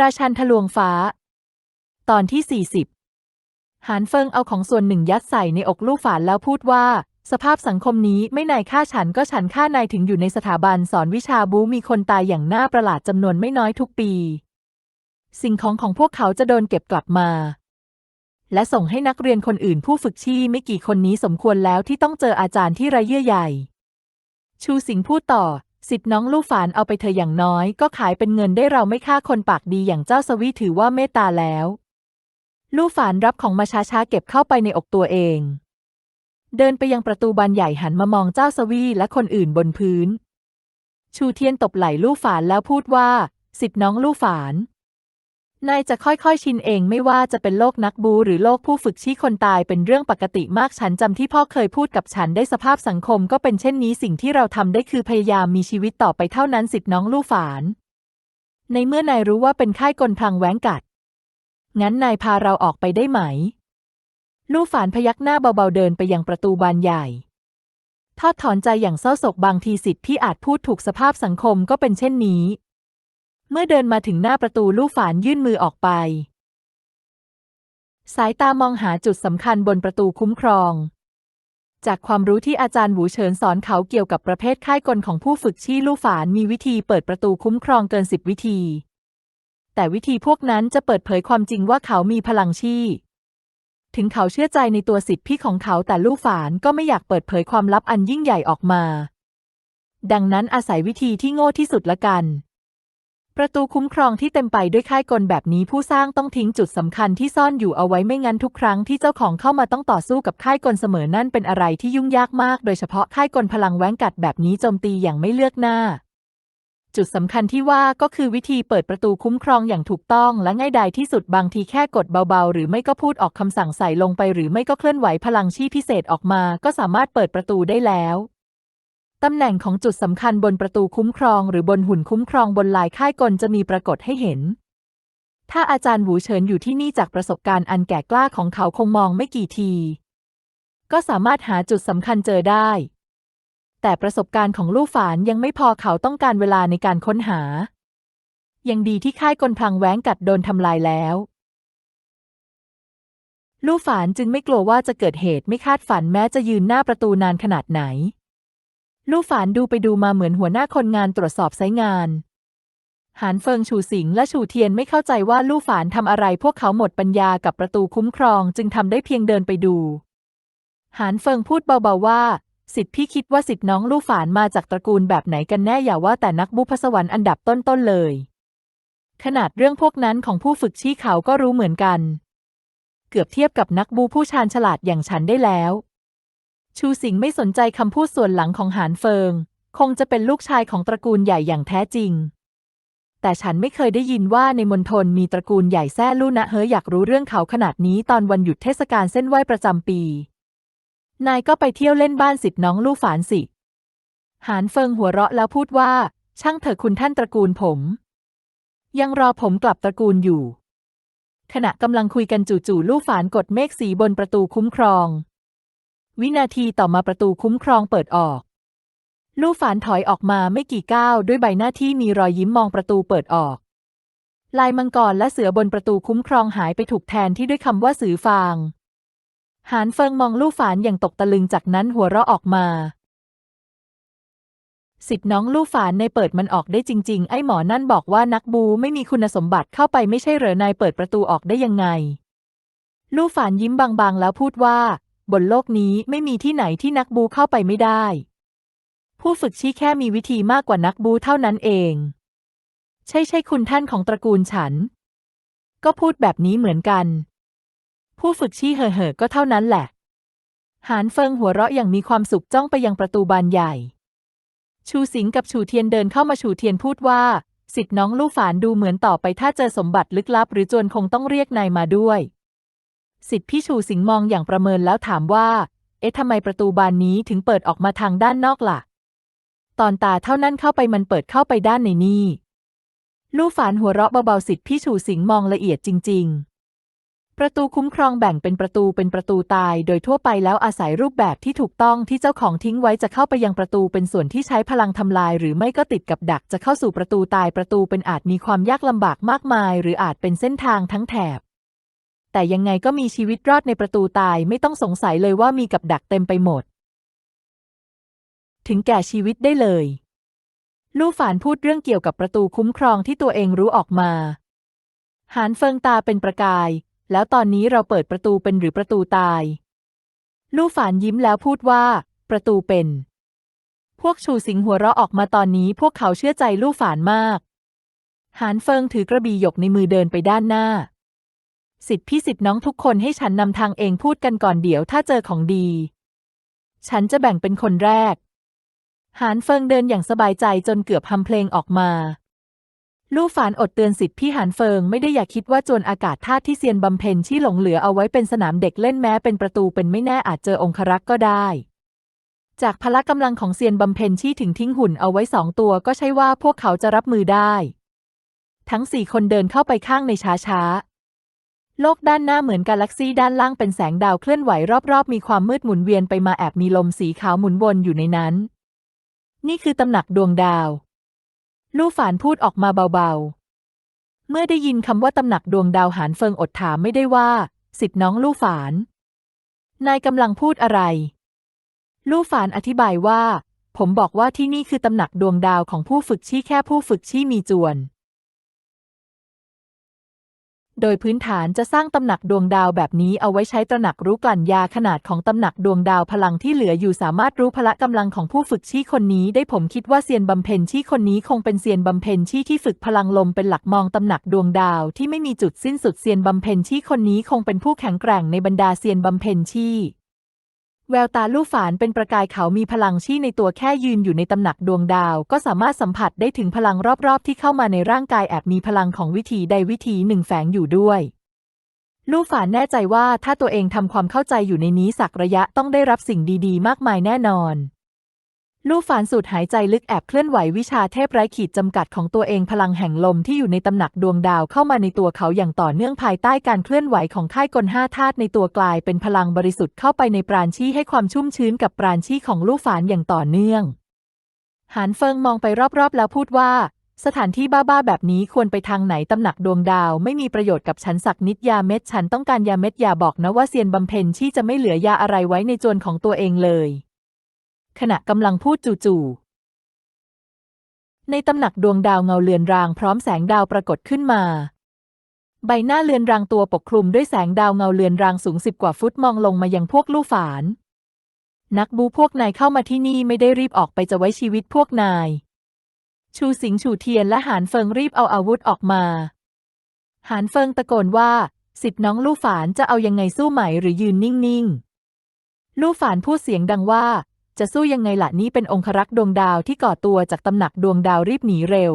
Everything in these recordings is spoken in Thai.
ราชันทะลวงฟ้า ตอนที่ 40 หานเฟิงเอาของส่วนหนึ่งยัดใส่ในอกลูกฝานแล้วพูดว่า สภาพสังคมนี้ไม่นายฆ่าฉันก็ฉันฆ่านายถึงอยู่ในสถาบันสอนวิชาบูมีคนตายอย่างน่าประหลาดจำนวนไม่น้อยทุกปี สิ่งของของพวกเขาจะโดนเก็บกลับมา และส่งให้นักเรียนคนอื่นผู้ฝึกชี่ไม่กี่คนนี้สมควรแล้วที่ต้องเจออาจารย์ที่ไร้เยื่อใยชูสิงพูดต่อ สิทธิ์น้องลู่ฝานเอาไปเธออย่างน้อย ก็ขายเป็นเงินได้เราไม่ฆ่าคนปากดีอย่างเจ้าสวีถือว่าเมตตาแล้ว ลู่ฝานรับของมาช้าๆเก็บเข้าไปในอกตัวเอง เดินไปยังประตูบานใหญ่หันมามองเจ้าสวีและคนอื่นบนพื้น ชูเทียนตบไหล่ลู่ฝานแล้วพูดว่า สิทธิ์น้องลู่ฝาน นายจะค่อยๆ ชินเองไม่ว่าจะเป็นโลกนักบูหรือโลกผู้ฝึกชี้คนตายเป็นเรื่องปกติมากฉันจำที่พ่อเคยพูดกับฉันได้สภาพสังคมก็เป็นเช่นนี้สิ่งที่เราทำได้คือพยายามมีชีวิตต่อไปเท่านั้นสิทธิ์น้องลู่ฝาน ในเมื่อนายรู้ว่าเป็นค่ายกลพลังแหวงกัด งั้นนายพาเราออกไปได้ไหม ลู่ฝานพยักหน้าเบาๆเดินไปยังประตูบานใหญ่ทอดถอนใจอย่างเศร้าโศกบางทีสิทธิ์ที่อาจพูดถูกสภาพสังคมก็เป็นเช่นนี้ เมื่อเดินมาถึงหน้าประตูลู่ฝานยื่นมือออกไป สายตามองหาจุดสำคัญบนประตูคุ้มครอง จากความรู้ที่อาจารย์หวูเฉินสอนเขาเกี่ยวกับประเภทค่ายกลของผู้ฝึกชี่ลู่ฝานมีวิธีเปิดประตูคุ้มครองเกินสิบวิธี แต่วิธีพวกนั้นจะเปิดเผยความจริงว่าเขามีพลังชี่ถึงเขาเชื่อใจในตัวสิทธิพี่ของเขาแต่ลู่ฝานก็ไม่อยากเปิดเผยความลับอันยิ่งใหญ่ออกมา ดังนั้นอาศัยวิธีที่โง่ที่สุดละกัน ประตูคุ้มครองที่เต็มไปด้วยค่ายกลแบบนี้ผู้สร้างต้องทิ้งจุดสำคัญที่ซ่อนอยู่เอาไว้ไม่งั้นทุกครั้งที่เจ้าของเข้ามาต้องต่อสู้กับค่ายกลเสมอนั่นเป็นอะไรที่ยุ่งยากมาก โดยเฉพาะค่ายกลพลังแหว้งกัดแบบนี้โจมตีอย่างไม่เลือกหน้า จุดสำคัญที่ว่าก็คือวิธีเปิดประตูคุ้มครองอย่างถูกต้องและง่ายดายที่สุดบางทีแค่กดเบาๆ หรือไม่ก็พูดออกคำสั่งใส่ลงไป หรือไม่ก็เคลื่อนไหวพลังชีพพิเศษออกมา ก็สามารถเปิดประตูได้แล้ว ตำแหน่งของจุดสำคัญบนประตูคุ้มครองหรือบนหุ่นคุ้มครองบนลายค่ายกลจะมีปรากฏให้เห็น ถ้าอาจารย์หวูเฉินอยู่ที่นี่จากประสบการณ์อันแก่กล้าของเขาคงมองไม่กี่ที ก็สามารถหาจุดสำคัญเจอได้ แต่ประสบการณ์ของลู่ฝานยังไม่พอเขาต้องการเวลาในการค้นหา ยังดีที่ค่ายกลพลังแหวงกัดโดนทำลายแล้วลู่ฝานจึงไม่กลัวว่าจะเกิดเหตุไม่คาดฝันแม้จะยืนหน้าประตูนานขนาดไหน ลู่ฝานดูไปดูมาเหมือนหัวหน้าคนงานตรวจสอบไซงาน หานเฟิงชูสิงและชูเทียนไม่เข้าใจว่าลู่ฝานทำอะไรพวกเขาหมดปัญญากับประตูคุ้มครองจึงทำได้เพียงเดินไปดู หานเฟิงพูดเบาๆว่าสิทธิพี่คิดว่าสิทธิน้องลู่ฝานมาจากตระกูลแบบไหนกันแน่อย่าว่าแต่นักบุพสวรรค์อันดับต้นๆเลย ขนาดเรื่องพวกนั้นของผู้ฝึกชี้เขาก็รู้เหมือนกัน เกือบเทียบกับนักบูผู้ชาญฉลาดอย่างฉันได้แล้ว ชูสิงไม่สนใจคำพูดส่วนหลังของหานเฟิง คงจะเป็นลูกชายของตระกูลใหญ่อย่างแท้จริง แต่ฉันไม่เคยได้ยินว่าในมณฑลมีตระกูลใหญ่แซ่ลู่นะเฮยอยากรู้เรื่องเขาขนาดนี้ตอนวันหยุดเทศกาลเส้นไหว้ประจำปี นายก็ไปเที่ยวเล่นบ้านสิทธิ์น้องลู่ฝานสิ หานเฟิงหัวเราะแล้วพูดว่า ช่างเถอะคุณท่านตระกูลผม ยังรอผมกลับตระกูลอยู่ขณะกำลังคุยกันจู่ๆ ลู่ฝานกดเมฆสีบนประตูคุ้มครอง วินาทีต่อมาประตูคุ้มครองเปิดออก ลู่ฝานถอยออกมาไม่กี่ก้าวด้วยใบหน้าที่มีรอยยิ้มมองประตูเปิดออก ลายมังกรและเสือบนประตูคุ้มครองหายไปถูกแทนที่ด้วยคำว่าสือฟาง หานเฟิงมองลู่ฝานอย่างตกตะลึงจากนั้นหัวเราะออกมาสิทธิ์น้องลู่ฝานในเปิดมันออกได้จริง ๆ ไอ้หมอนั่นบอกว่านักบูไม่มีคุณสมบัติเข้าไปไม่ใช่เหรอนายเปิดประตูออกได้ยังไง ลู่ฝานยิ้มบางๆ แล้วพูดว่า บนโลกนี้ไม่มีที่ไหนที่นักบูเข้าไปไม่ได้ ผู้ฝึกชี้แค่มีวิธีมากกว่านักบูเท่านั้นเอง ใช่ใช่คุณท่านของตระกูลฉัน ก็พูดแบบนี้เหมือนกัน ผู้ฝึกชี้เห่อเห่อก็เท่านั้นแหละ หานเฟิงหัวเราะอย่างมีความสุขจ้องไปยังประตูบานใหญ่ ชูสิงกับชูเทียนเดินเข้ามาชูเทียนพูดว่าสิทธิ์น้องลู่ฝานดูเหมือนต่อไปถ้าเจอสมบัติลึกลับ หรือจวนคงต้องเรียกนายมาด้วย สิทธิพี่ชูสิงมองอย่างประเมินแล้วถามว่า เอ๊ะทำไมประตูบานนี้ถึงเปิดออกมาทางด้านนอกล่ะ ตอนตาเท่านั้นเข้าไปมันเปิดเข้าไปด้านในนี่ลู่ฝานหัวเราะเบาๆสิทธิพี่ชูสิงมองละเอียดจริง ๆประตูคุ้มครองแบ่งเป็นประตูเป็นประตูตาย โดยทั่วไปแล้วอาศัยรูปแบบที่ถูกต้องที่เจ้าของทิ้งไว้จะเข้าไปยังประตูเป็นส่วนที่ใช้พลังทำลาย หรือไม่ก็ติดกับดักจะเข้าสู่ประตูตายประตูเป็นอาจมีความยากลำบากมากมาย หรืออาจเป็นเส้นทางทั้งแถบ แต่ยังไงก็มีชีวิตรอดในประตูตายไม่ต้องสงสัยเลยว่ามีกับดักเต็มไปหมด ถึงแก่ชีวิตได้เลย ลู่ฝานพูดเรื่องเกี่ยวกับประตูคุ้มครองที่ตัวเองรู้ออกมา หานเฟิงตาเป็นประกาย แล้วตอนนี้เราเปิดประตูเป็นหรือประตูตาย ลู่ฝานยิ้มแล้วพูดว่า ประตูเป็น พวกชูสิงหัวเราะออกมาตอนนี้พวกเขาเชื่อใจลู่ฝานมากหานเฟิงถือกระบี่หยกในมือเดินไปด้านหน้า สิทธิพี่สิทธิน้องทุกคนให้ฉันนำทางเองพูดกันก่อนเดี๋ยวถ้าเจอของดี ฉันจะแบ่งเป็นคนแรก หานเฟิงเดินอย่างสบายใจจนเกือบทำเพลงออกมา ลู่ฝานอดเตือนสิทธิพี่หานเฟิงไม่ได้อยากคิดว่าจวนอากาศธาตุที่เซียนบำเพ็ญที่หลงเหลือเอาไว้เป็นสนามเด็กเล่นแม้เป็นประตูเป็นไม่แน่อาจเจอองครักษ์ก็ได้จากพละกำลังของเซียนบำเพ็ญที่ถึงทิ้งหุ่นเอาไว้สองตัวก็ใช่ว่าพวกเขาจะรับมือได้ ทั้งสี่คนเดินเข้าไปข้างในช้าๆ โลกด้านหน้าเหมือนกาแล็กซีด้านล่างเป็นแสงดาวเคลื่อนไหวรอบๆ มีความมืดหมุนเวียนไปมาแอบมีลมสีขาวหมุนวนอยู่ในนั้น นี่คือตำหนักดวงดาว ลู่ฝานพูดออกมาเบาๆ เมื่อได้ยินคำว่าตำหนักดวงดาวหานเฟิงอดถามไม่ได้ว่า สิทธิ์น้องลู่ฝาน นายกำลังพูดอะไร ลู่ฝานอธิบายว่า ผมบอกว่าที่นี่คือตำหนักดวงดาวของผู้ฝึกชี่แค่ผู้ฝึกชี่มีจวน โดยพื้นฐานจะสร้างตำหนักดวงดาวแบบนี้เอาไว้ใช้ตระหนักรู้กลั่นยาขนาดของตำหนักดวงดาวพลังที่เหลืออยู่สามารถรู้พละกำลังของผู้ฝึกชี้คนนี้ได้ผมคิดว่าเซียนบำเพ็ญชี้คนนี้คงเป็นเซียนบำเพ็ญชี้ที่ฝึกพลังลมเป็นหลักมองตำหนักดวงดาวที่ไม่มีจุดสิ้นสุดเซียนบำเพ็ญชี้คนนี้คงเป็นผู้แข็งแกร่งในบรรดาเซียนบำเพ็ญชี้ แววตาลู่ฝานเป็นประกายเขามีพลังชี่ในตัวแค่ยืนอยู่ในตำหนักดวงดาว ก็สามารถสัมผัสได้ถึงพลังรอบๆ ที่เข้ามาในร่างกายแอบมีพลังของวิธีใดวิธีหนึ่งแฝงอยู่ด้วย ลู่ฝานแน่ใจว่าถ้าตัวเองทำความเข้าใจอยู่ในนี้สักระยะต้องได้รับสิ่งดีๆ มากมายแน่นอน ลู่ฝานสูดหายใจลึกแอบเคลื่อนไหววิชาเทพไร้ขีดจำกัดของตัวเองพลังแห่งลมที่อยู่ในตำหนักดวงดาวเข้ามาในตัวเขาอย่างต่อเนื่องภายใต้การเคลื่อนไหวของค่ายกลห้าธาตุในตัวกลายเป็นพลังบริสุทธิ์เข้าไปในปราณชีให้ความชุ่มชื้นกับปราณชีของลู่ฝานอย่างต่อเนื่อง หานเฟิงมองไปรอบๆ แล้วพูดว่า สถานที่บ้าๆแบบนี้ควรไปทางไหนตำหนักดวงดาว ไม่มีประโยชน์กับฉันสักนิดยาเม็ดฉันต้องการยาเม็ดอย่าบอกนะว่าเซียนบำเพ็ญชี่จะไม่เหลือยาอะไรไว้ในจวนของตัวเองเลย ขณะกำลังพูดจู่ๆ ในตำหนักดวงดาวเงาเลือนรางพร้อมแสงดาวปรากฏขึ้นมา ใบหน้าเลือนรางตัวปกคลุมด้วยแสงดาวเงาเลือนรางสูงสิบกว่าฟุตมองลงมายังพวกลู่ฝาน นักบูพวกนายเข้ามาที่นี่ไม่ได้รีบออกไปจะไว้ชีวิตพวกนาย ชูสิงฉูเทียนและหานเฟิงรีบเอาอาวุธออกมา หานเฟิงตะโกนว่าสิทธิ์น้องลู่ฝานจะเอายังไงสู้ไหมหรือยืนนิ่งๆ ลู่ฝานพูดเสียงดังว่า จะสู้ยังไงล่ะนี่เป็นองครักษ์ดวงดาวที่ก่อตัวจากตำหนักดวงดาวรีบหนีเร็ว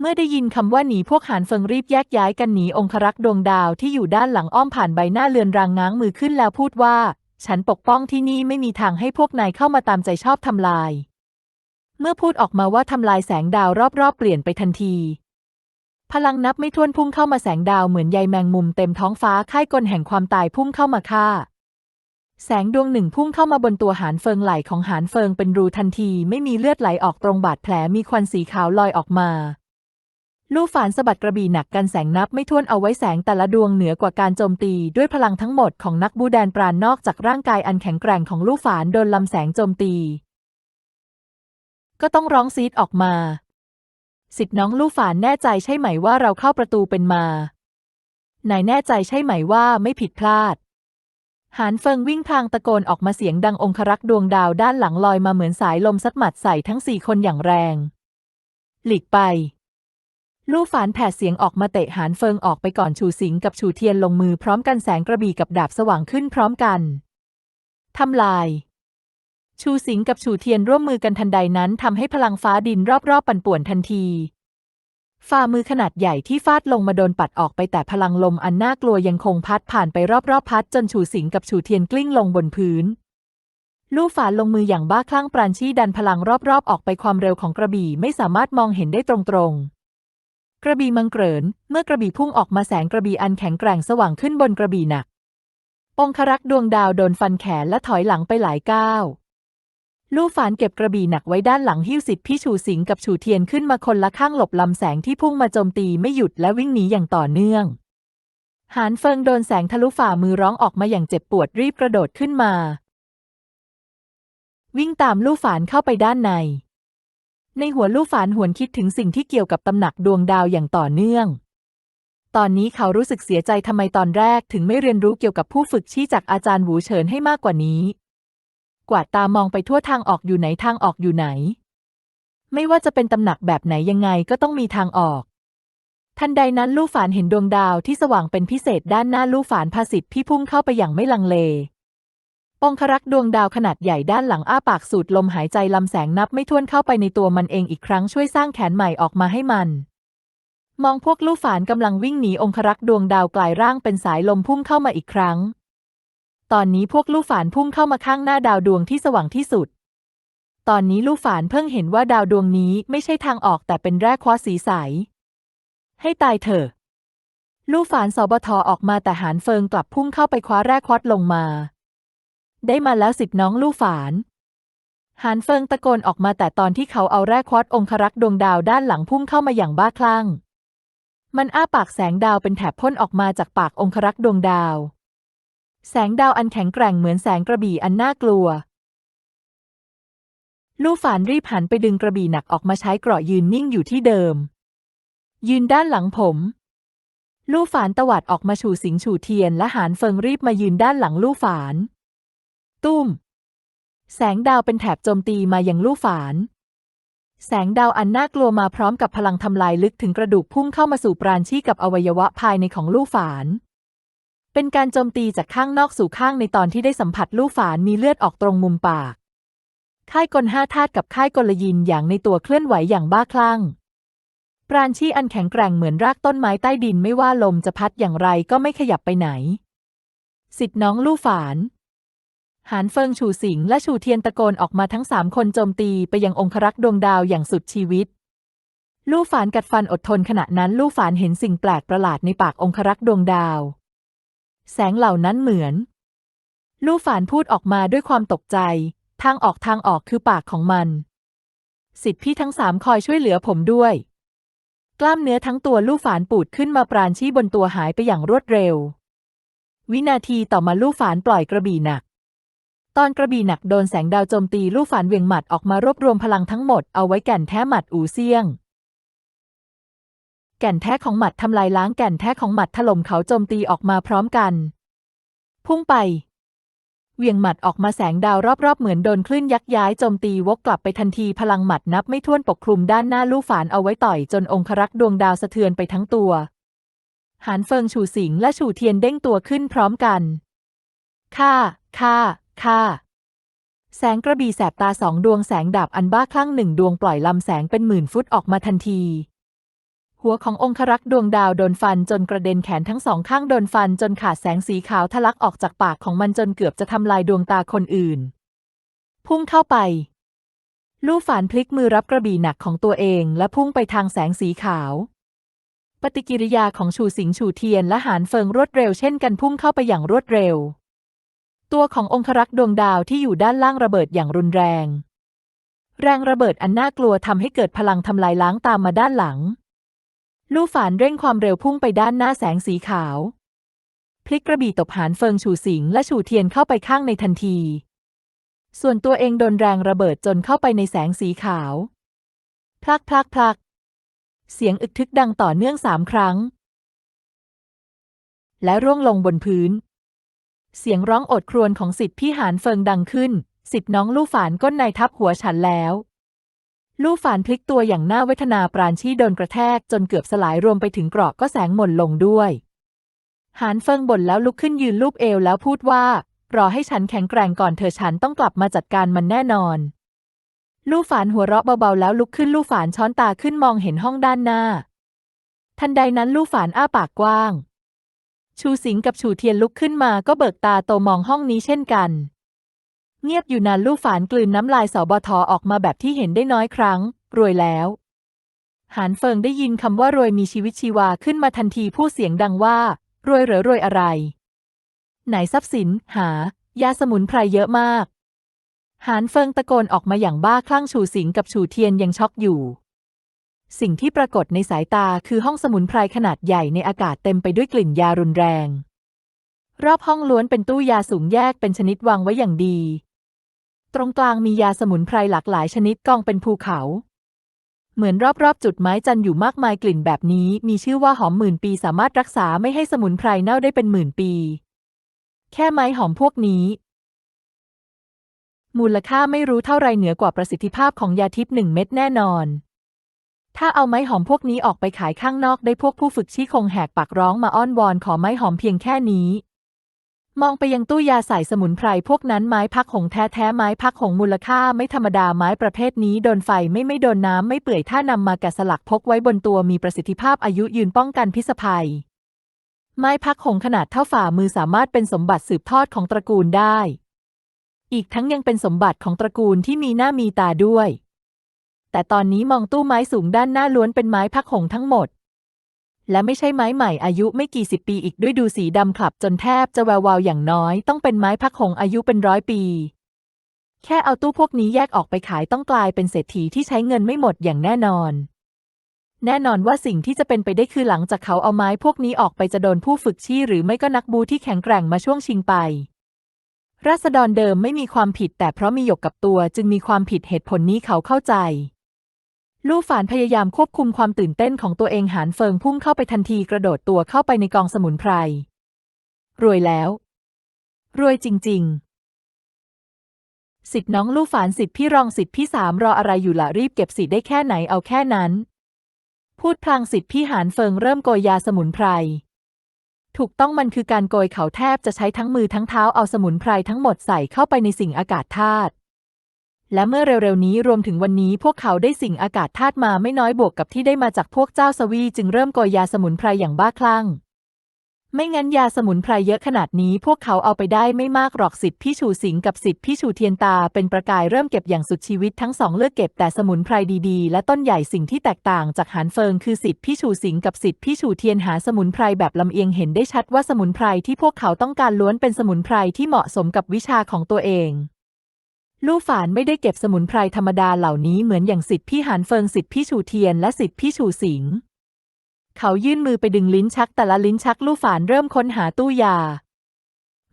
เมื่อได้ยินคำว่าหนีพวกหานเฟิงรีบแยกย้ายกันหนีองครักษ์ดวงดาวที่อยู่ด้านหลังอ้อมผ่านใบหน้าเลือนรางง้างมือขึ้นแล้วพูดว่า ฉันปกป้องที่นี่ไม่มีทางให้พวกนายเข้ามาตามใจชอบทำลาย เมื่อพูดออกมาว่าทำลายแสงดาวรอบๆเปลี่ยนไปทันทีพลังนับไม่ถ้วนพุ่งเข้ามาแสงดาวเหมือนใยแมงมุมเต็มท้องฟ้าค่ายกลแห่งความตายพุ่งเข้ามาฆ่า แสงดวงหนึ่งพุ่งเข้ามาบนตัวหานเฟิงไหลของหานเฟิงเป็นรูทันที ไม่มีเลือดไหลออกตรงบาดแผลมีควันสีขาวลอยออกมา ลู่ฝานสะบัดกระบี่หนักกันแสงนับไม่ถ้วนเอาไว้แสงแต่ละดวงเหนือกว่าการโจมตีด้วยพลังทั้งหมดของนักบูแดนปราณนอกจากร่างกายอันแข็งแกร่งของลู่ฝานโดนลำแสงโจมตี ก็ต้องร้องซีดออกมา สิทธิ์น้องลู่ฝานแน่ใจใช่ไหมว่าเราเข้าประตูเป็นมานายแน่ใจใช่ไหมว่าไม่ผิดพลาด หานเฟิงวิ่งพางตะโกนออกมาเสียงดังองครักษ์ดวงดาวด้านหลังลอยมาเหมือนสายลมซัดหมัดใส่ทั้งสี่คนอย่างแรง หลีกไป ลู่ฝานแผดเสียงออกมาเตะหานเฟิงออกไปก่อนชูสิงกับชูเทียนลงมือพร้อมกันแสงกระบี่กับดาบสว่างขึ้นพร้อมกันทำลาย ชูสิงกับชูเทียนร่วมมือกันทันใดนั้นทำให้พลังฟ้าดินรอบๆ ปั่นป่วนทันที ฝ่ามือขนาดใหญ่ที่ฟาดลงมาโดนปัดออกไปแต่พลังลมอันน่ากลัวยังคงพัดผ่านไปรอบๆพัดจนชูสิงกับชูเทียนกลิ้งลงบนพื้น ลู่ฝาลงมืออย่างบ้าคลั่งปราณชีดันพลังรอบๆ ออกไปความเร็วของกระบี่ไม่สามารถมองเห็นได้ตรงๆ กระบี่มังเกรินเมื่อกระบี่พุ่งออกมาแสงกระบี่อันแข็งแกร่งสว่างขึ้นบนกระบี่หนัก องครักษ์ดวงดาวโดนฟันแขนและถอยหลังไปหลายก้าว ลู่ฝานเก็บกระบี่หนักไว้ด้านหลังหิ้วสิทธิ์พี่ชูสิงกับชูเทียนขึ้นมาคนละข้างหลบลำแสงที่พุ่งมาโจมตีไม่หยุดและวิ่งหนีอย่างต่อเนื่อง หานเฟิงโดนแสงทะลุฝ่ามือร้องออกมาอย่างเจ็บปวดรีบกระโดดขึ้นมา วิ่งตามลู่ฝานเข้าไปด้านใน ในหัวลู่ฝานหวนคิดถึงสิ่งที่เกี่ยวกับตำหนักดวงดาวอย่างต่อเนื่อง ตอนนี้เขารู้สึกเสียใจทำไมตอนแรกถึงไม่เรียนรู้เกี่ยวกับผู้ฝึกชี้จากอาจารย์หวูเฉินให้มากกว่านี้ กวาดตามองไปทั่วทางออกอยู่ไหนทางออกอยู่ไหน ไม่ว่าจะเป็นตำหนักแบบไหนยังไงก็ต้องมีทางออก ทันใดนั้นลู่ฝานเห็นดวงดาวที่สว่างเป็นพิเศษด้านหน้าลู่ฝานภาสิทธิ์พี่พุ่งเข้าไปอย่างไม่ลังเลองครักดวงดาวขนาดใหญ่ด้านหลังอ้าปากสูดลมหายใจลำแสงนับไม่ถ้วนเข้าไปในตัวมันเองอีกครั้งช่วยสร้างแขนใหม่ออกมาให้มัน มองพวกลู่ฝานกำลังวิ่งหนีองครักดวงดาวกลายร่างเป็นสายลมพุ่งเข้ามาอีกครั้ง ตอนนี้พวกลู่ฝานพุ่งเข้ามาข้างหน้าดาวดวงที่สว่างที่สุด ตอนนี้ลู่ฝานเพิ่งเห็นว่าดาวดวงนี้ไม่ใช่ทางออกแต่เป็นแร่คว้าสีใส ให้ตายเถอะ ลู่ฝานสบทออกมาแต่หานเฟิงกลับพุ่งเข้าไปคว้าแร่ควัดลงมา ได้มาแล้วสิบน้องลู่ฝานหานเฟิงตะโกนออกมาแต่ตอนที่เขาเอาแร่ควัดองครักษ์ดวงดาวด้านหลังพุ่งเข้ามาอย่างบ้าคลั่ง มันอ้าปากแสงดาวเป็นแถบพ่นออกมาจากปากองครักษ์ดวงดาว แสงดาวอันแข็งแกร่งเหมือนแสงกระบี่อันน่ากลัว ลู่ฝานรีบหันไปดึงกระบี่หนักออกมาใช้เกราะยืนนิ่งอยู่ที่เดิม ยืนด้านหลังผม ลู่ฝานตวัดออกมาฉูสิงฉูเทียนและหานเฟิงรีบมายืนด้านหลังลู่ฝาน ตุ้ม แสงดาวเป็นแถบโจมตีมายังลู่ฝาน แสงดาวอันน่ากลัวมาพร้อมกับพลังทำลายลึกถึงกระดูกพุ่งเข้ามาสู่ปราณชีกับอวัยวะภายในของลู่ฝาน เป็นการโจมตีจากข้างนอกสู่ข้างในตอนที่ได้สัมผัสลู่ฝานมีเลือดออกตรงมุมปาก ค่ายกลห้าธาตุกับค่ายกลยินอย่างในตัวเคลื่อนไหวอย่างบ้าคลั่ง ปราณชีอันแข็งแกร่งเหมือนรากต้นไม้ใต้ดินไม่ว่าลมจะพัดอย่างไรก็ไม่ขยับไปไหน สิทธิ์น้องลู่ฝานหานเฟิงฉูสิงและฉูเทียนตะโกนออกมาทั้งสามคนโจมตีไปยังองครักษ์ดวงดาวอย่างสุดชีวิต ลู่ฝานกัดฟันอดทนขณะนั้นลู่ฝานเห็นสิ่งแปลกประหลาดในปากองครักษ์ดวงดาว แสงเหล่านั้นเหมือน ลู่ฝานพูดออกมาด้วยความตกใจ ทางออกทางออกคือปากของมัน สิทธิพี่ทั้งสามคอยช่วยเหลือผมด้วย กล้ามเนื้อทั้งตัวลู่ฝานปูดขึ้นมาปราณชี้บนตัวหายไปอย่างรวดเร็ว วินาทีต่อมาลู่ฝานปล่อยกระบี่หนัก ตอนกระบี่หนักโดนแสงดาวโจมตีลู่ฝานเวียงหมัดออกมารวบรวมพลังทั้งหมดเอาไว้แก่นแท้หมัดอูเซียง แก่นแท้ของหมัดทำลายล้างแก่นแท้ของหมัดถล่มเขาโจมตีออกมาพร้อมกัน พุ่งไป เวียงหมัดออกมาแสงดาวรอบๆ เหมือนโดนคลื่นยักย้ายโจมตีวกกลับไปทันทีพลังหมัดนับไม่ถ้วนปกคลุมด้านหน้าลู่ฝานเอาไว้ต่อยจนองครักษ์ดวงดาวสะเทือนไปทั้งตัว หานเฟิงฉูสิงและฉูเทียนเด้งตัวขึ้นพร้อมกันค่าค่าค่าแสงกระบี่แสบตาสองดวงแสงดาบอันบ้าคลั่งหนึ่งดวงปล่อยลำแสงเป็นหมื่นฟุตออกมาทันที หัวขององครักษ์ดวงดาวโดนฟันจนกระเด็นแขนทั้งสองข้างโดนฟันจนขาดแสงสีขาวทะลักออกจากปากของมันจนเกือบจะทำลายดวงตาคนอื่น พุ่งเข้าไป ลู่ฝานพลิกมือรับกระบี่หนักของตัวเองและพุ่งไปทางแสงสีขาว ปฏิกิริยาของชูสิงชูเทียนและหานเฟิงรวดเร็วเช่นกันพุ่งเข้าไปอย่างรวดเร็ว ตัวขององครักษ์ดวงดาวที่อยู่ด้านล่างระเบิดอย่างรุนแรง แรงระเบิดอันน่ากลัวทำให้เกิดพลังทำลายล้างตามมาด้านหลัง ลู่ฝานเร่งความเร็วพุ่งไปด้านหน้าแสงสีขาว พลิกกระบี่ตบหานเฟิงฉูสิงและฉูเทียนเข้าไปข้างในทันที ส่วนตัวเองโดนแรงระเบิดจนเข้าไปในแสงสีขาว พลักพลักพลัก เสียงอึกทึกดังต่อเนื่องสามครั้ง และร่วงลงบนพื้น เสียงร้องโอดครวญของสิทธิพี่หานเฟิงดังขึ้น สิทธิน้องลู่ฝานก้นในทับหัวฉันแล้ว ลู่ฝานพลิกตัวอย่างน่าเวทนาปราณชีโดนกระแทกจนเกือบสลายรวมไปถึงเกราะก็แสงหม่นลงด้วย หานเฟิงบ่นแล้วลุกขึ้นยืนลูบเอวแล้วพูดว่า รอให้ฉันแข็งแกร่งก่อนเธอฉันต้องกลับมาจัดการมันแน่นอน ลู่ฝานหัวเราะเบาๆแล้วลุกขึ้นลู่ฝานช้อนตาขึ้นมองเห็นห้องด้านหน้า ทันใดนั้นลู่ฝานอ้าปากกว้าง ชูสิงกับชูเทียนลุกขึ้นมาก็เบิกตาโตมองห้องนี้เช่นกัน เงียบอยู่นานลู่ฝานกลืนน้ำลายสบทออกมาแบบที่เห็นได้น้อยครั้ง รวยแล้ว หานเฟิงได้ยินคำว่ารวยมีชีวิตชีวาขึ้นมาทันทีพูดเสียงดังว่า รวยเหรอรวยอะไร ไหนทรัพย์สิน หา ยาสมุนไพรเยอะมาก หานเฟิงตะโกนออกมาอย่างบ้าคลั่งฉูสิงกับฉูเทียนยังช็อกอยู่ สิ่งที่ปรากฏในสายตาคือห้องสมุนไพรขนาดใหญ่ในอากาศเต็มไปด้วยกลิ่นยารุนแรง รอบห้องล้วนเป็นตู้ยาสูงแยกเป็นชนิดวางไว้อย่างดี ตรงกลางมียาสมุนไพรหลากหลายชนิดกองเป็นภูเขา เหมือนรอบๆ จุดไม้จันอยู่มากมายกลิ่นแบบนี้ มีชื่อว่าหอมหมื่นปีสามารถรักษาไม่ให้สมุนไพรเน่าได้เป็นหมื่นปี แค่ไม้หอมพวกนี้ มูลค่าไม่รู้เท่าไรเหนือกว่าประสิทธิภาพของยาทิพย์หนึ่งเม็ดแน่นอน ถ้าเอาไม้หอมพวกนี้ออกไปขายข้างนอกได้พวกผู้ฝึกชี้คงแหกปากร้องมาอ้อนวอนขอไม้หอมเพียงแค่นี้ มองไปยังตู้ยาใส่สมุนไพรพวกนั้นไม้พักหงแท้แท้ไม้พักหงมูลค่าไม่ธรรมดาไม้ประเภทนี้โดนไฟไม่ไม่โดนน้ำไม่เปื่อยถ้านำมาแกะสลักพกไว้บนตัวมีประสิทธิภาพอายุยืนป้องกันพิษภัย ไม้พักหงขนาดเท่าฝ่ามือสามารถเป็นสมบัติสืบทอดของตระกูลได้ อีกทั้งยังเป็นสมบัติของตระกูลที่มีหน้ามีตาด้วย แต่ตอนนี้มองตู้ไม้สูงด้านหน้าล้วนเป็นไม้พักหงทั้งหมด และไม่ใช่ไม้ใหม่อายุไม่กี่สิบปีอีกด้วยดูสีดำขลับจนแทบจะแวววาวอย่างน้อย ต้องเป็นไม้พักหงอายุเป็นร้อยปี แค่เอาตู้พวกนี้แยกออกไปขายต้องกลายเป็นเศรษฐีที่ใช้เงินไม่หมดอย่างแน่นอน แน่นอนว่าสิ่งที่จะเป็นไปได้คือหลังจากเขาเอาไม้พวกนี้ออกไปจะโดนผู้ฝึกชี้หรือไม่ก็นักบูที่แข็งแกร่งมาช่วงชิงไปราษฎรเดิมไม่มีความผิดแต่เพราะมีหยกกับตัวจึงมีความผิดเหตุผลนี้เขาเข้าใจ ลู่ฝานพยายามควบคุมความตื่นเต้นของตัวเองหานเฟิงพุ่งเข้าไปทันทีกระโดดตัวเข้าไปในกองสมุนไพร รวยแล้ว รวยจริง ๆ สิทธิ์น้องลู่ฝานสิทธิ์พี่รองสิทธิ์พี่สามรออะไรอยู่ล่ะรีบเก็บสิทธิได้แค่ไหนเอาแค่นั้น พูดพลางสิทธิ์พี่หานเฟิงเริ่มโกยยาสมุนไพร ถูกต้องมันคือการโกยเขาแทบจะใช้ทั้งมือทั้งเท้าเอาสมุนไพรทั้งหมดใส่เข้าไปในสิ่งอากาศธาตุ และเมื่อเร็วๆนี้รวมถึงวันนี้พวกเขาได้สิ่งอากาศธาตุมาไม่น้อยบวกกับที่ได้มาจากพวกเจ้าสวีจึงเริ่มโกยยาสมุนไพรอย่างบ้าคลั่ง ไม่งั้นยาสมุนไพรเยอะขนาดนี้พวกเขาเอาไปได้ไม่มากหรอกสิทธิ์พี่ชูสิงกับสิทธิ์พี่ชูเทียนตาเป็นประกายเริ่มเก็บอย่างสุดชีวิตทั้งสองเลือกเก็บแต่สมุนไพรดีๆ และต้นใหญ่สิ่งที่แตกต่างจากหานเฟิงคือสิทธิ์พี่ชูสิงกับสิทธิ์พี่ชูเทียนหาสมุนไพรแบบลำเอียงเห็นได้ชัดว่าสมุนไพรที่พวกเขาต้องการล้วนเป็นสมุนไพรที่เหมาะสมกับวิชาของตัวเอง ลู่ฝานไม่ได้เก็บสมุนไพรธรรมดาเหล่านี้เหมือนอย่างสิทธิพี่หานเฟิงสิทธิพี่ชูเทียนและสิทธิพี่ชูสิง เขายื่นมือไปดึงลิ้นชักแต่ละลิ้นชักลู่ฝานเริ่มค้นหาตู้ยา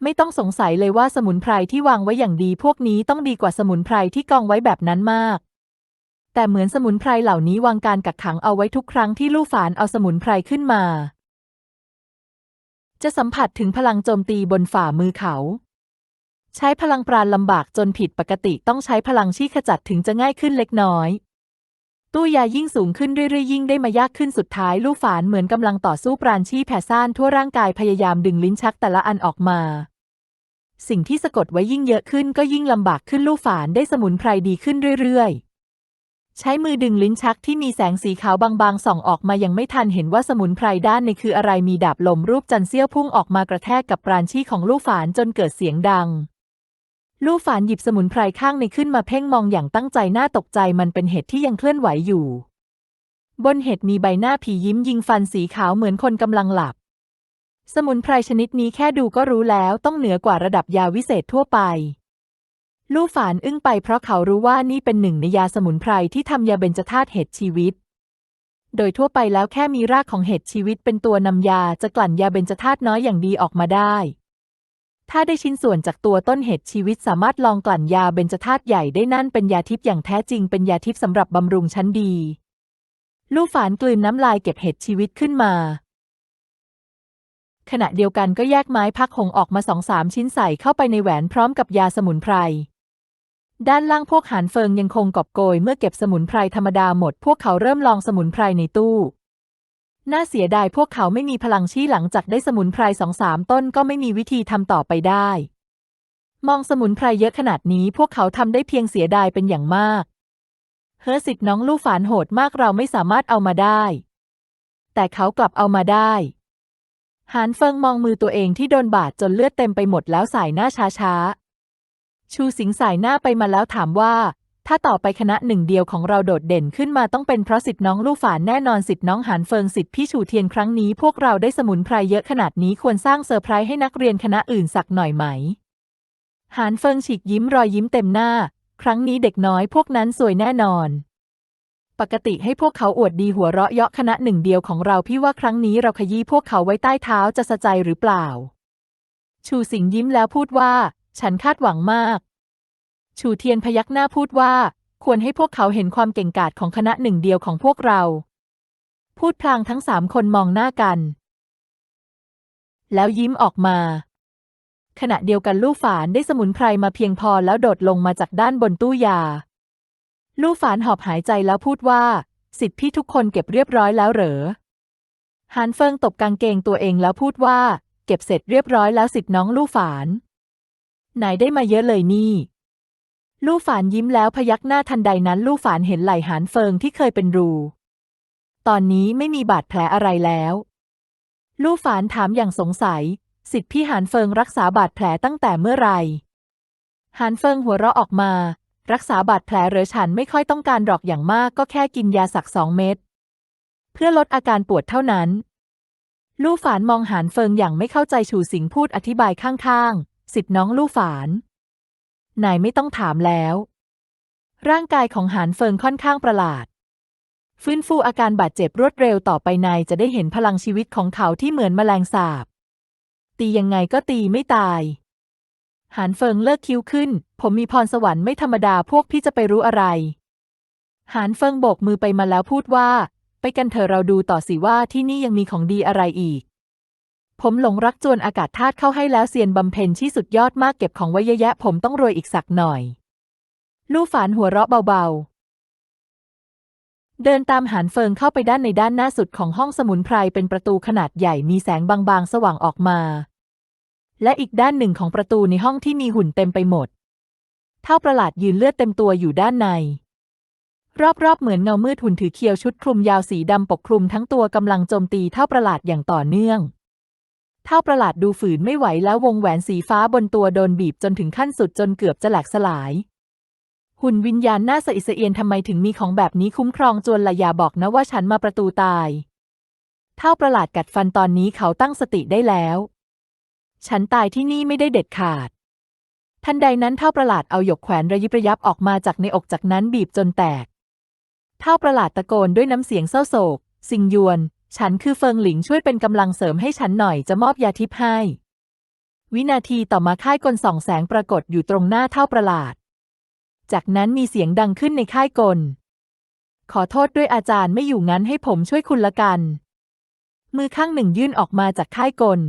ไม่ต้องสงสัยเลยว่าสมุนไพรที่วางไว้อย่างดีพวกนี้ต้องดีกว่าสมุนไพรที่กองไว้แบบนั้นมาก แต่เหมือนสมุนไพรเหล่านี้วางการกักขังเอาไว้ทุกครั้งที่ลู่ฝานเอาสมุนไพรขึ้นมา จะสัมผัสถึงพลังโจมตีบนฝ่ามือเขา ใช้พลังปราณลำบากจนผิดปกติต้องใช้พลังชี้ขจัดถึงจะง่ายขึ้นเล็กน้อย ตู้ยายิ่งสูงขึ้นเรื่อยๆยิ่งได้มายากขึ้นสุดท้าย ลูกฝานเหมือนกำลังต่อสู้ปราณชีแผ่ซ่านทั่วร่างกายพยายามดึงลิ้นชักแต่ละอันออกมา สิ่งที่สะกดไว้ยิ่งเยอะขึ้นก็ยิ่งลำบากขึ้นลูกฝานได้สมุนไพรดีขึ้นเรื่อยๆใช้มือดึงลิ้นชักที่มีแสงสีขาวบางๆ ส่องออกมายังไม่ทันเห็นว่าสมุนไพรด้านในคืออะไรมีดาบลมรูปจันเสี้ยวพุ่งออกมากระแทกกับปราณชีของลูกฝานจนเกิดเสียงดัง ลู่ฝานหยิบสมุนไพรข้างในขึ้นมาเพ่งมองอย่างตั้งใจน่าตกใจมันเป็นเห็ดที่ยังเคลื่อนไหวอยู่ บนเห็ดมีใบหน้าผียิ้มยิงฟันสีขาวเหมือนคนกำลังหลับ สมุนไพรชนิดนี้แค่ดูก็รู้แล้วต้องเหนือกว่าระดับยาวิเศษทั่วไป ลู่ฝานอึ้งไปเพราะเขารู้ว่านี่เป็นหนึ่งในยาสมุนไพรที่ทำยาเบญจธาตุเห็ดชีวิต โดยทั่วไปแล้วแค่มีรากของเห็ดชีวิตเป็นตัวนำยาจะกลั่นยาเบญจธาตุน้อยอย่างดีออกมาได้ ถ้าได้ชิ้นส่วนจากตัวต้นเห็ดชีวิตสามารถลองกลั่นยาเบญจธาตุใหญ่ได้นั่นเป็นยาทิพย์อย่างแท้จริงเป็นยาทิพย์สำหรับบำรุงชั้นดี ลู่ฝานกลืนน้ำลายเก็บเห็ดชีวิตขึ้นมา ขณะเดียวกันก็แยกไม้พักหงออกมาสองสามชิ้นใส่เข้าไปในแหวนพร้อมกับยาสมุนไพร ด้านล่างพวกหานเฟิงยังคงกอบโกยเมื่อเก็บสมุนไพรธรรมดาหมด พวกเขาเริ่มลองสมุนไพรในตู้ น่าเสียดายพวกเขาไม่มีพลังชี้หลังจากได้สมุนไพรสองสามต้นก็ไม่มีวิธีทำต่อไปได้ มองสมุนไพรเยอะขนาดนี้พวกเขาทำได้เพียงเสียดายเป็นอย่างมากเฮอสิทธิ์น้องลู่ฝานโหดมากเราไม่สามารถเอามาได้ แต่เขากลับเอามาได้ หานเฟิงมองมือตัวเองที่โดนบาดจนเลือดเต็มไปหมดแล้วสายหน้าช้าๆ ชูสิงสายหน้าไปมาแล้วถามว่า ถ้าต่อไปคณะหนึ่งเดียวของเราโดดเด่นขึ้นมาต้องเป็นเพราะสิทธิ์น้องลู่ฝานแน่นอนสิทธิ์น้องหานเฟิงสิทธิ์พี่ชูเทียนครั้งนี้พวกเราได้สมุนไพรเยอะขนาดนี้ควรสร้างเซอร์ไพรส์ให้นักเรียนคณะอื่นสักหน่อยไหม หานเฟิงฉีกยิ้มรอยยิ้มเต็มหน้า ครั้งนี้เด็กน้อยพวกนั้นสวยแน่นอน ปกติให้พวกเขาอวดดีหัวเราะเยาะคณะหนึ่งเดียวของเราพี่ว่าครั้งนี้เราขยี้พวกเขาไว้ใต้เท้าจะสะใจหรือเปล่า ชูสิงยิ้มแล้วพูดว่า ฉันคาดหวังมาก ชูเทียนพยักหน้าพูดว่า ควรให้พวกเขาเห็นความเก่งกาจของคณะหนึ่งเดียวของพวกเรา พูดพลางทั้งสามคนมองหน้ากัน แล้วยิ้มออกมา ขณะเดียวกันลู่ฝานได้สมุนไพรมาเพียงพอแล้วโดดลงมาจากด้านบนตู้ยา ลู่ฝานหอบหายใจแล้วพูดว่า สิทธิพี่ทุกคนเก็บเรียบร้อยแล้วเหรอฮานเฟิงตบกางเกงตัวเองแล้วพูดว่า เก็บเสร็จเรียบร้อยแล้วสิทธิน้องลู่ฝานไหนได้มาเยอะเลยนี่ ลู่ฝานยิ้มแล้วพยักหน้าทันใดนั้นลู่ฝานเห็นไหล่หานเฟิงที่เคยเป็นรู ตอนนี้ไม่มีบาดแผลอะไรแล้ว ลู่ฝานถามอย่างสงสัย สิทธิพี่หานเฟิงรักษาบาดแผลตั้งแต่เมื่อไหร่หานเฟิงหัวเราะออกมา รักษาบาดแผลเหรอฉันไม่ค่อยต้องการหรอกอย่างมากก็แค่กินยาสักสองเม็ดเพื่อลดอาการปวดเท่านั้น ลู่ฝานมองหานเฟิงอย่างไม่เข้าใจฉูสิงพูดอธิบายข้างๆ สิทธิน้องลู่ฝาน นายไม่ต้องถามแล้ว ร่างกายของหานเฟิงค่อนข้างประหลาด ฟื้นฟูอาการบาดเจ็บรวดเร็วต่อไปนายจะได้เห็นพลังชีวิตของเขาที่เหมือนแมลงสาบ ตียังไงก็ตีไม่ตายหานเฟิงเลิกคิ้วขึ้น ผมมีพรสวรรค์ไม่ธรรมดาพวกพี่จะไปรู้อะไร หานเฟิงโบกมือไปมาแล้วพูดว่า ไปกันเถอะเราดูต่อสิว่าที่นี่ยังมีของดีอะไรอีก ผมหลงรักจวนอากาศธาตุเข้าให้แล้วเซียนบำเพ็ญที่สุดยอดมากเก็บของไว้เยอะแยะผมต้องรวยอีกสักหน่อย ลู่ฝานหัวเราะเบาๆ เดินตามหานเฟิงเข้าไปด้านในด้านหน้าสุดของห้องสมุนไพรเป็นประตูขนาดใหญ่มีแสงบางๆ สว่างออกมา และอีกด้านหนึ่งของประตูในห้องที่มีหุ่นเต็มไปหมด เท่าประหลาดยืนเลือดเต็มตัวอยู่ด้านในรอบๆ เหมือนเงามืดหุ่นถือเคียวชุดคลุมยาวสีดำปกคลุมทั้งตัวกำลังโจมตีเท่าประหลาดอย่างต่อเนื่อง เท่าประหลาดดูฝืนไม่ไหวแล้ววงแหวนสีฟ้าบนตัวโดนบีบจนถึงขั้นสุดจนเกือบจะแหลกสลาย หุ่นวิญญาณหน้าสะอิสะเอียนทำไมถึงมีของแบบนี้คุ้มครองจวนละอย่าบอกนะว่าฉันมาประตูตาย เท่าประหลาดกัดฟันตอนนี้เขาตั้งสติได้แล้ว ฉันตายที่นี่ไม่ได้เด็ดขาด ทันใดนั้นเท่าประหลาดเอาหยกแขวนระยิบระยับออกมาจากในอกจากนั้นบีบจนแตก เท่าประหลาดตะโกนด้วยน้ำเสียงเศร้าโศก สิงยวน ฉันคือเฟิงหลิงช่วยเป็นกำลังเสริมให้ฉันหน่อยจะมอบยาทิพย์ให้ วินาทีต่อมาค่ายกลส่องแสงปรากฏอยู่ตรงหน้าเท่าประหลาด จากนั้นมีเสียงดังขึ้นในค่ายกล ขอโทษด้วยอาจารย์ไม่อยู่งั้นให้ผมช่วยคุณละกัน มือข้างหนึ่งยื่นออกมาจากค่ายกล